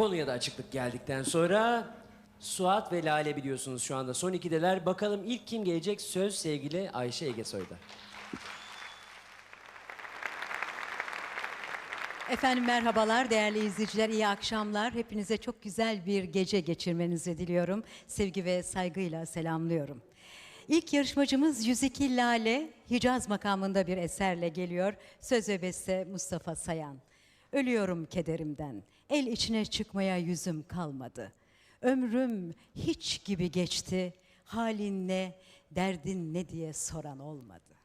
Konuya da açıklık geldikten sonra Suat ve Lale biliyorsunuz şu anda son ikideler. Bakalım ilk kim gelecek? Söz sevgili Ayşe Egesoy'da. Efendim merhabalar değerli izleyiciler, iyi akşamlar. Hepinize çok güzel bir gece geçirmenizi diliyorum. Sevgi ve saygıyla selamlıyorum. İlk yarışmacımız 102 Lale, Hicaz makamında bir eserle geliyor. Söz ve beste Mustafa Sayan. Ölüyorum kederimden, el içine çıkmaya yüzüm kalmadı. Ömrüm hiç gibi geçti, halin ne, derdin ne diye soran olmadı.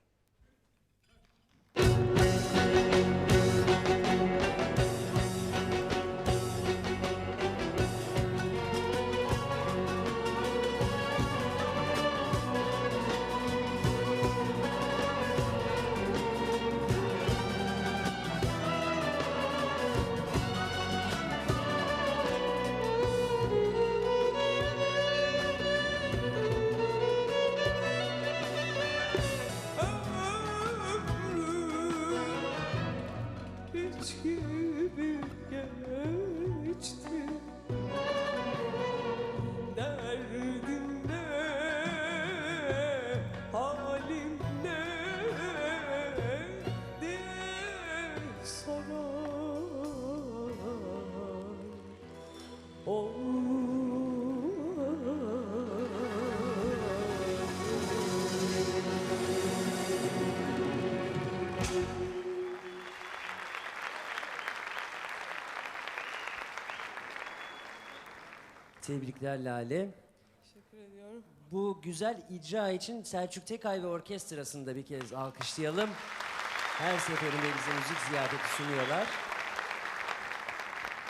Tebrikler Lale. Teşekkür ediyorum. Bu güzel icra için Selçuk Tekay ve orkestrasını da bir kez alkışlayalım. Her seferinde bize müzik ziyafeti sunuyorlar.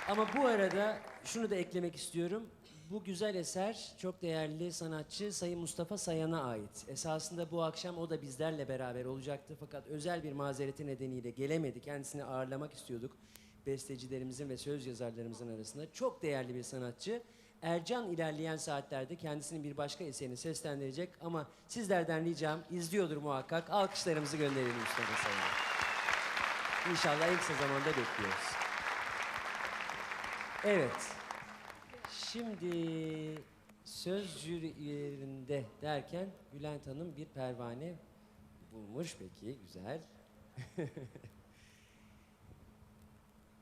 Ama bu arada şunu da eklemek istiyorum. Bu güzel eser çok değerli sanatçı Sayın Mustafa Sayan'a ait. Esasında bu akşam o da bizlerle beraber olacaktı fakat özel bir mazereti nedeniyle gelemedi. Kendisini ağırlamak istiyorduk. Bestecilerimizin ve söz yazarlarımızın arasında çok değerli bir sanatçı. Ercan ilerleyen saatlerde kendisinin bir başka eserini seslendirecek ama sizlerden ricam izliyordur muhakkak. Alkışlarımızı gönderelim Mustafa Sayan'a. İnşallah en kısa zamanda bekliyoruz. Evet. Şimdi söz jürilerinde derken Bülent Hanım bir pervane bulmuş. Peki güzel.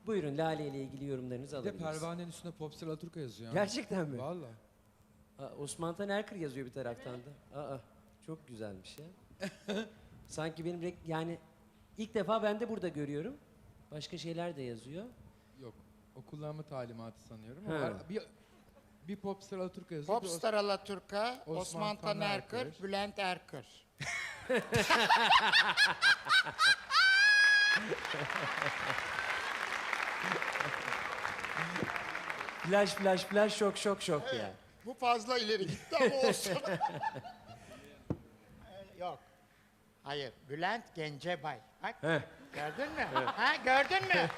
Buyurun Lale ile ilgili yorumlarınızı Bir de alabiliriz. pervanenin üstünde Popstar Alaturka yazıyor. Gerçekten mi? Valla. Aa, Osman Tanerkır yazıyor bir taraftan da. Aa, çok güzelmiş ya. Sanki benim rek- yani ilk defa ben de burada görüyorum. Başka şeyler de yazıyor. Yok. O kullanma talimatı sanıyorum. Ha. Bir, bir Popstar Alaturka yazıyor. bir Popstar Alaturka, Osman Osman Tanerkır, Tanerkır. Bülent Erkır. Flash flash flash şok şok şok ya. Bu fazla ileri gitti ama olsun. Ee, Yok. Hayır, Bülent Gencebay. Bak, Heh. gördün mü? Ha, gördün mü?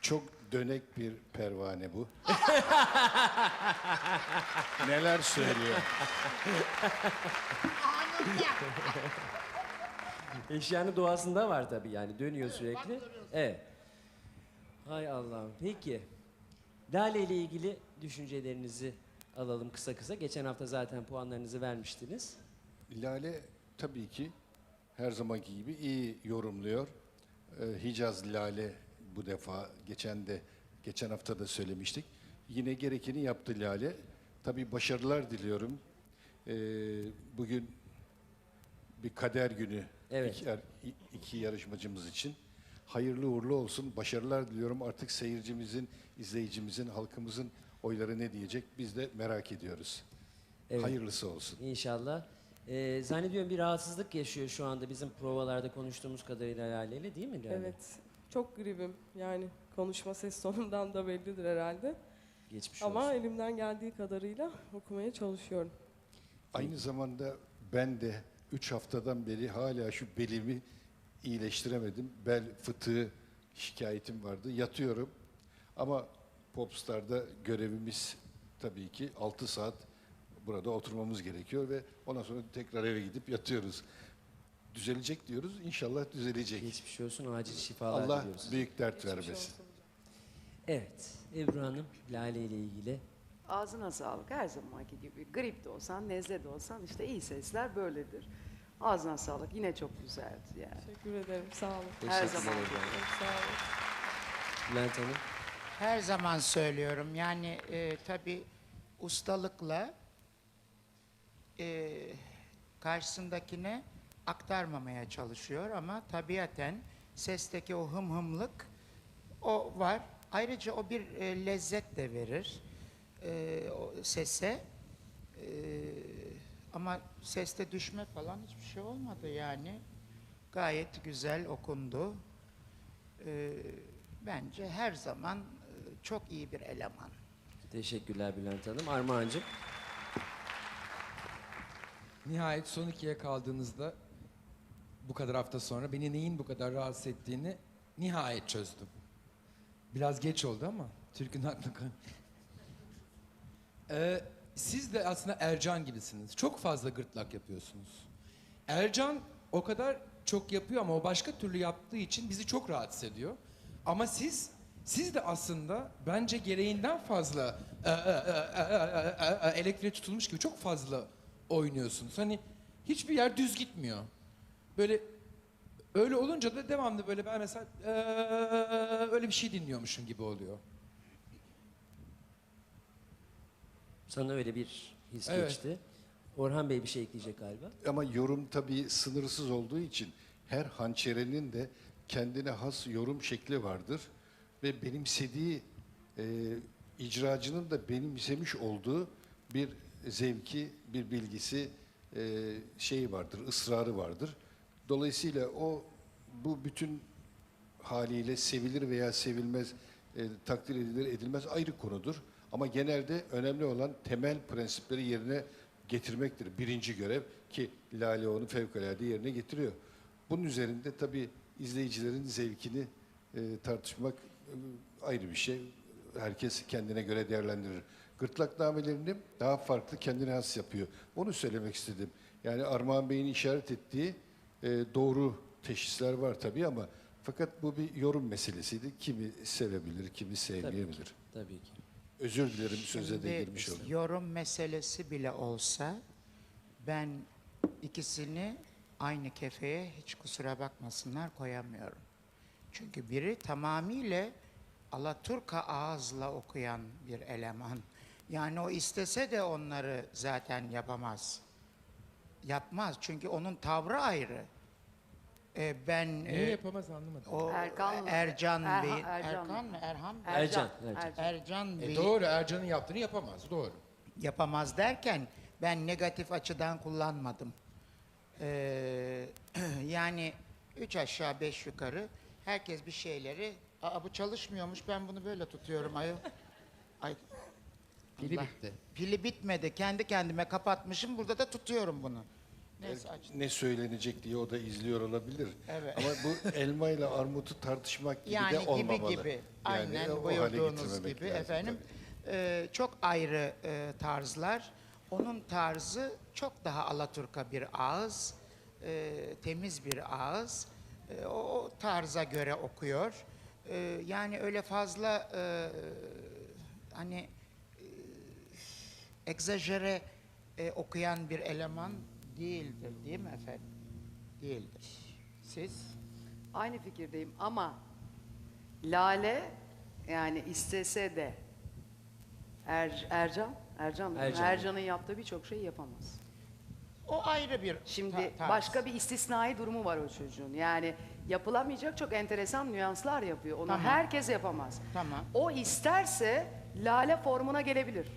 Çok dönek bir pervane bu. Neler söylüyor? Eşyanın doğasında var tabii yani dönüyor sürekli. Evet. Hay Allah'ım. Peki. Lale ile ilgili düşüncelerinizi alalım kısa kısa. Geçen hafta zaten puanlarınızı vermiştiniz. Lale tabii ki her zamanki gibi iyi yorumluyor. Ee, Hicaz Lale bu defa geçen de geçen hafta da söylemiştik. Yine gerekeni yaptı Lale. Tabii başarılar diliyorum. Ee, bugün bir kader günü Evet. iki, yar- iki yarışmacımız için. Hayırlı uğurlu olsun. Başarılar diliyorum. Artık seyircimizin, izleyicimizin, halkımızın oyları ne diyecek biz de merak ediyoruz. Evet. Hayırlısı olsun. İnşallah. Ee, zannediyorum bir rahatsızlık yaşıyor şu anda bizim provalarda konuştuğumuz kadarıyla Lale ile değil mi Lale? Evet. Çok gribim. Yani konuşma ses tonumdan da bellidir herhalde. Geçmiş Ama olsun. elimden geldiği kadarıyla okumaya çalışıyorum. Aynı zamanda ben de 3 haftadan beri hala şu belimi iyileştiremedim. Bel fıtığı şikayetim vardı. Yatıyorum. Ama Popstar'da görevimiz tabii ki 6 saat burada oturmamız gerekiyor ve ondan sonra tekrar eve gidip yatıyoruz. düzelecek diyoruz. İnşallah düzelecek. Geçmiş olsun, acil şifalar Allah diliyoruz. büyük dert Geçmiş vermesin. olsun. Evet, Ebru Hanım, Lale ile ilgili. Ağzına sağlık her zamanki gibi. Grip de olsan, nezle de olsan işte iyi sesler böyledir. Ağzına sağlık. Yine çok güzeldi yani. Teşekkür ederim. Sağ olun. Her zaman. Hanım. Çok sağ olun. Bülent Hanım, Her zaman söylüyorum yani e, tabii ustalıkla e, karşısındakine aktarmamaya çalışıyor ama tabiaten sesteki o hım hımlık o var. Ayrıca o bir e, lezzet de verir e, o sese. E, ama seste düşme falan hiçbir şey olmadı yani. Gayet güzel okundu. E, bence her zaman e, çok iyi bir eleman. teşekkürler Bülent Hanım. Armağan'cığım, Nihayet son ikiye kaldığınızda bu kadar hafta sonra beni neyin bu kadar rahatsız ettiğini nihayet çözdüm. Biraz geç oldu ama Türk'ün aklı kal- Ee, siz de aslında Ercan gibisiniz. Çok fazla gırtlak yapıyorsunuz. Ercan o kadar çok yapıyor ama o başka türlü yaptığı için bizi çok rahatsız ediyor. Ama siz siz de aslında bence gereğinden fazla e, e, e, e, elektriğe tutulmuş gibi çok fazla oynuyorsunuz. Hani hiçbir yer düz gitmiyor. Böyle öyle olunca da devamlı böyle ben mesela öyle bir şey dinliyormuşum gibi oluyor. Sana öyle bir his Evet. geçti. Orhan Bey bir şey ekleyecek galiba. Ama yorum tabii sınırsız olduğu için her hançerenin de kendine has yorum şekli vardır. Ve benimsediği e, icracının da benimsemiş olduğu bir zevki, bir bilgisi, e, şeyi vardır, ısrarı vardır. Dolayısıyla o bu bütün haliyle sevilir veya sevilmez, e, takdir edilir edilmez ayrı konudur. Ama genelde önemli olan temel prensipleri yerine getirmektir. Birinci görev ki Lale onu fevkalade yerine getiriyor. Bunun üzerinde tabii izleyicilerin zevkini e, tartışmak e, ayrı bir şey. Herkes kendine göre değerlendirir. Gırtlaknamelerini daha farklı kendine has yapıyor. Onu söylemek istedim. Yani Armağan Bey'in işaret ettiği e, doğru teşhisler var tabii ama fakat bu bir yorum meselesiydi. Kimi sevebilir, kimi sevmeyebilir. Tabii ki. Özür dilerim söze de Şimdi girmiş oldum. yorum meselesi bile olsa ben ikisini aynı kefeye hiç kusura bakmasınlar koyamıyorum. Çünkü biri tamamıyla Alaturka ağızla okuyan bir eleman. Yani o istese de onları zaten yapamaz. Yapmaz çünkü onun tavrı ayrı. Ee, ben Neyi e, yapamaz anlamadım. o Erkan mı? Ercan Erhan- Bey, Ercan Erkan mı? mı? Erhan mı? Ercan, Ercan. Ercan E Bey doğru Ercan'ın yaptığını yapamaz. Doğru. yapamaz derken ben negatif açıdan kullanmadım. Ee, yani üç aşağı beş yukarı herkes bir şeyleri Aa bu çalışmıyormuş ben bunu böyle tutuyorum ayol. Ay Pili Allah. bitti. pili bitmedi kendi kendime kapatmışım burada da tutuyorum bunu. Aç. Ne söylenecek diye o da izliyor olabilir. Evet. Ama bu elma ile armutu tartışmak gibi Yani de gibi olmamalı. gibi. Yani Aynen o buyurduğunuz gibi lazım efendim. tabii. Ee, çok ayrı e, tarzlar. Onun tarzı çok daha Alaturka bir ağız, e, temiz bir ağız. E, o, o tarza göre okuyor. E, yani öyle fazla e, hani e, egzajere e, okuyan bir eleman değildir değil mi efendim? Değildir. Siz? Aynı fikirdeyim ama Lale yani istese de Er, Ercan, Ercan? Ercan. Ercan'ın yaptığı birçok şey yapamaz. O ayrı bir Şimdi ta- tarz. başka bir istisnai durumu var o çocuğun. Yani yapılamayacak çok enteresan nüanslar yapıyor. Onu Tamam. herkes yapamaz. Tamam. O isterse lale formuna gelebilir.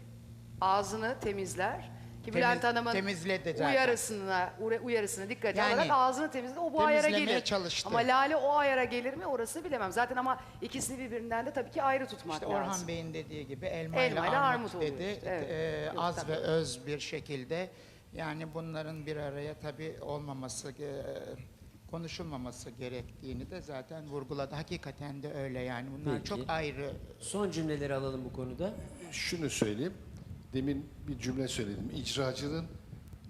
Ağzını temizler. Ki Temiz- Bülent Hanım'ın temizledi zaten. uyarısına, uyarısına dikkat Yani alarak ağzını temizledi. O bu ayara temizlemeye gelir. çalıştı. Ama lale o ayara gelir mi orası bilemem. Zaten ama ikisini birbirinden de tabii ki ayrı tutmak İşte lazım. Orhan Bey'in dediği gibi elma, Elma ile ile armut, armut oluyor dedi. işte, evet. Ee, Yok, az tabii. ve öz bir şekilde yani bunların bir araya tabii olmaması, e, konuşulmaması gerektiğini de zaten vurguladı. Hakikaten de öyle yani. Bunlar Peki. çok ayrı. Son cümleleri alalım bu konuda. Şunu söyleyeyim. Demin bir cümle söyledim. İcracının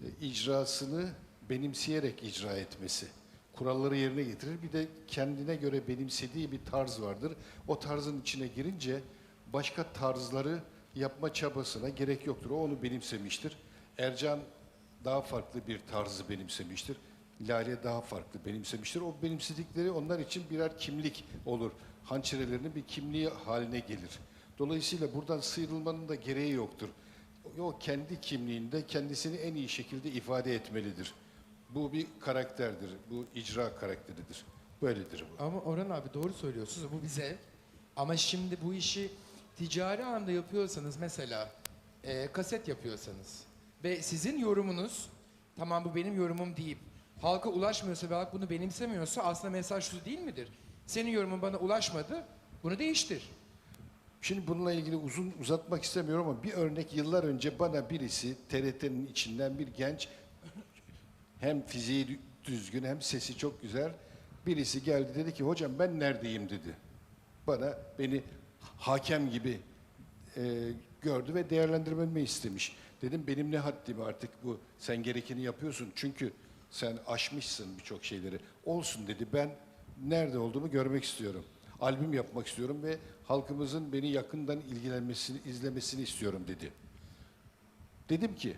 e, icrasını benimseyerek icra etmesi. kuralları yerine getirir. Bir de kendine göre benimsediği bir tarz vardır. O tarzın içine girince başka tarzları yapma çabasına gerek yoktur. O onu benimsemiştir. Ercan daha farklı bir tarzı benimsemiştir. Lale daha farklı benimsemiştir. O benimsedikleri onlar için birer kimlik olur. Hançerelerinin bir kimliği haline gelir. Dolayısıyla buradan sıyrılmanın da gereği yoktur. O kendi kimliğinde kendisini en iyi şekilde ifade etmelidir. Bu bir karakterdir, bu icra karakteridir. Böyledir bu. Ama Orhan abi doğru söylüyorsunuz. Bu bize. Ama şimdi bu işi ticari anlamda yapıyorsanız mesela e, kaset yapıyorsanız ve sizin yorumunuz tamam bu benim yorumum deyip halka ulaşmıyorsa ve halk bunu benimsemiyorsa aslında mesaj şu değil midir? Senin yorumun bana ulaşmadı. Bunu değiştir. Şimdi bununla ilgili uzun uzatmak istemiyorum ama bir örnek yıllar önce bana birisi TRT'nin içinden bir genç hem fiziği dü- düzgün hem sesi çok güzel birisi geldi dedi ki hocam ben neredeyim dedi. Bana beni hakem gibi e, gördü ve değerlendirmemi istemiş. Dedim benim ne haddim artık bu sen gerekeni yapıyorsun çünkü sen aşmışsın birçok şeyleri. Olsun dedi ben nerede olduğumu görmek istiyorum. Albüm yapmak istiyorum ve halkımızın beni yakından ilgilenmesini, izlemesini istiyorum dedi. Dedim ki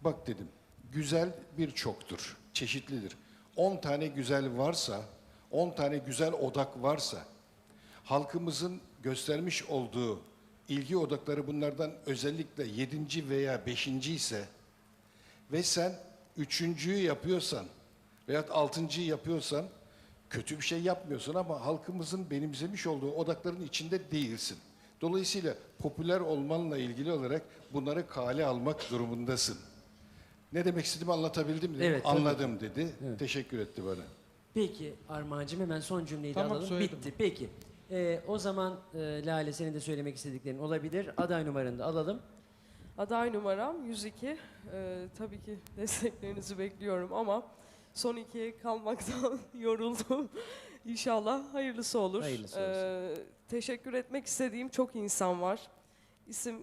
Bak dedim, güzel birçoktur, çeşitlidir. 10 tane güzel varsa, 10 tane güzel odak varsa, halkımızın göstermiş olduğu ilgi odakları bunlardan özellikle 7. veya 5. ise ve sen üçüncüyü yapıyorsan veyahut altıncıyı yapıyorsan kötü bir şey yapmıyorsun ama halkımızın benimsemiş olduğu odakların içinde değilsin. Dolayısıyla popüler olmanla ilgili olarak bunları kale almak durumundasın. Ne demek istediğimi anlatabildim mi? Evet, tabii. Anladım dedi. Teşekkür etti bana. Peki Armağan'cığım hemen son cümleyi de Tamam, alalım. söyledim. Bitti. Peki. Ee, o zaman e, Lale senin de söylemek istediklerin olabilir. Aday numaranı da alalım. Aday numaram 102. Ee, tabii ki desteklerinizi bekliyorum ama son ikiye kalmaktan yoruldum. İnşallah hayırlısı olur. Hayırlısı Ee, teşekkür etmek istediğim çok insan var. İsim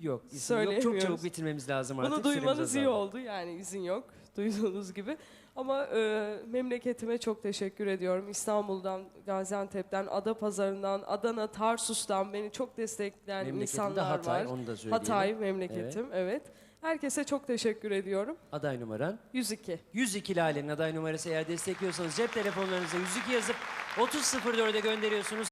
Yok. isim yok. Çok Söyleyemiyoruz. çabuk bitirmemiz lazım artık. Bunu Süremiz duymanız iyi azaldı. oldu. Yani izin yok. Duyduğunuz gibi. Ama e, memleketime çok teşekkür ediyorum. İstanbul'dan, Gaziantep'ten, Adapazarı'ndan, Adana, Tarsus'tan beni çok destekleyen insanlar Hatay, var. onu da söyleyelim. Hatay memleketim, evet. Herkese çok teşekkür ediyorum. Aday numaran. 102. 102 Lale'nin aday numarası eğer destekliyorsanız cep telefonlarınıza 102 yazıp 3004'e gönderiyorsunuz.